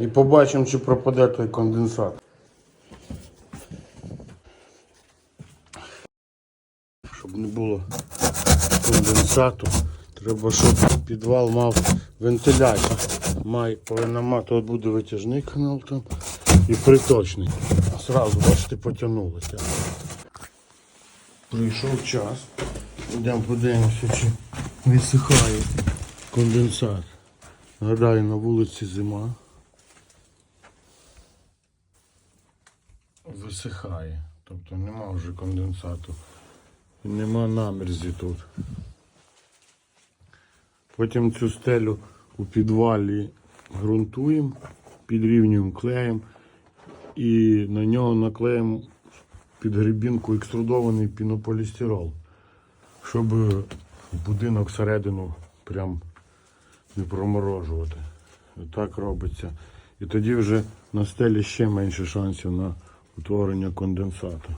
І побачимо, чи пропаде той конденсат. Щоб не було конденсату, треба, щоб підвал мав вентиляцію. Має, повинна мати, от буде витяжний канал там і приточний. Зразу, бачите, потягнулося. Прийшов час. Йдемо подивимося, чи висихає конденсат. Гадаю, на вулиці зима. Висихає. Тобто нема вже конденсату. Нема намерзі тут. Потім цю стелю у підвалі ґрунтуємо, підрівнюємо клеєм і на нього наклеїмо під грибінку екструдований пінополістирол, щоб будинок всередину прям не проморожувати. Так робиться. І тоді вже на стелі ще менше шансів на утворення конденсату.